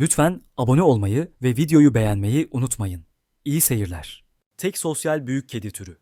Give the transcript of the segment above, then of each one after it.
Lütfen abone olmayı ve videoyu beğenmeyi unutmayın. İyi seyirler. Tek sosyal büyük kedi türü.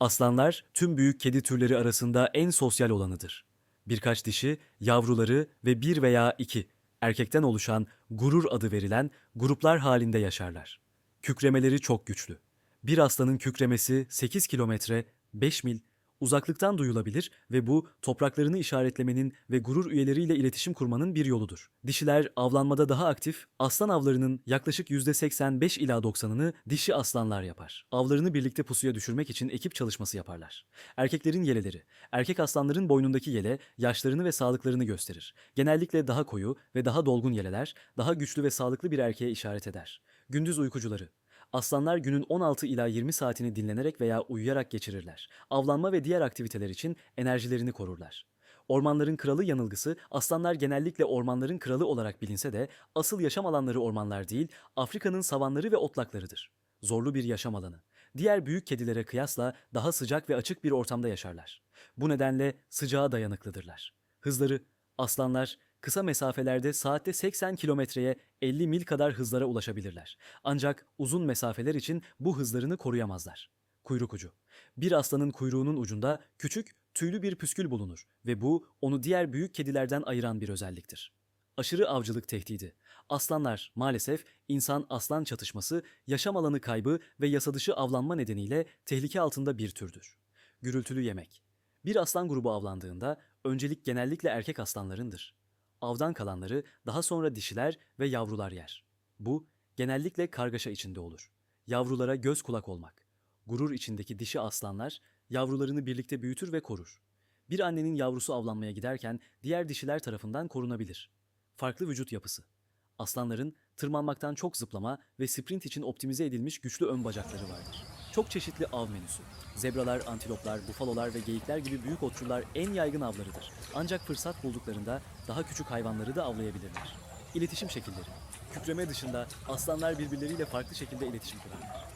Aslanlar tüm büyük kedi türleri arasında en sosyal olanıdır. Birkaç dişi, yavruları ve bir veya iki erkekten oluşan gurur adı verilen gruplar halinde yaşarlar. Kükremeleri çok güçlü. Bir aslanın kükremesi 8 kilometre, 5 mil uzaklıktan duyulabilir ve bu topraklarını işaretlemenin ve gurur üyeleriyle iletişim kurmanın bir yoludur. Dişiler avlanmada daha aktif, aslan avlarının yaklaşık %85 ila 90'ını dişi aslanlar yapar. Avlarını birlikte pusuya düşürmek için ekip çalışması yaparlar. Erkeklerin yeleleri, erkek aslanların boynundaki yele yaşlarını ve sağlıklarını gösterir. Genellikle daha koyu ve daha dolgun yeleler, daha güçlü ve sağlıklı bir erkeğe işaret eder. Gündüz uykucuları, Aslanlar günün 16 ila 20 saatini dinlenerek veya uyuyarak geçirirler. Avlanma ve diğer aktiviteler için enerjilerini korurlar. Ormanların kralı yanılgısı, aslanlar genellikle ormanların kralı olarak bilinse de asıl yaşam alanları ormanlar değil, Afrika'nın savanları ve otlaklarıdır. Zorlu bir yaşam alanı. Diğer büyük kedilere kıyasla daha sıcak ve açık bir ortamda yaşarlar. Bu nedenle sıcağa dayanıklıdırlar. Hızları, aslanlar kısa mesafelerde saatte 80 kilometreye 50 mil kadar hızlara ulaşabilirler. Ancak uzun mesafeler için bu hızlarını koruyamazlar. Kuyruk ucu. Bir aslanın kuyruğunun ucunda küçük, tüylü bir püskül bulunur ve bu onu diğer büyük kedilerden ayıran bir özelliktir. Aşırı avcılık tehdidi. Aslanlar maalesef insan-aslan çatışması, yaşam alanı kaybı ve yasa dışı avlanma nedeniyle tehlike altında bir türdür. Gürültülü yemek. Bir aslan grubu avlandığında öncelik genellikle erkek aslanlarındır. Avdan kalanları daha sonra dişiler ve yavrular yer. Bu genellikle kargaşa içinde olur. Yavrulara göz kulak olmak. Gurur içindeki dişi aslanlar yavrularını birlikte büyütür ve korur. Bir annenin yavrusu avlanmaya giderken diğer dişiler tarafından korunabilir. Farklı vücut yapısı. Aslanların tırmanmaktan çok zıplama ve sprint için optimize edilmiş güçlü ön bacakları vardır. Çok çeşitli av menüsü. Zebralar, antiloplar, bufalolar ve geyikler gibi büyük otçullar en yaygın avlarıdır. Ancak fırsat bulduklarında daha küçük hayvanları da avlayabilirler. İletişim şekilleri. Kükreme dışında aslanlar birbirleriyle farklı şekilde iletişim kurar.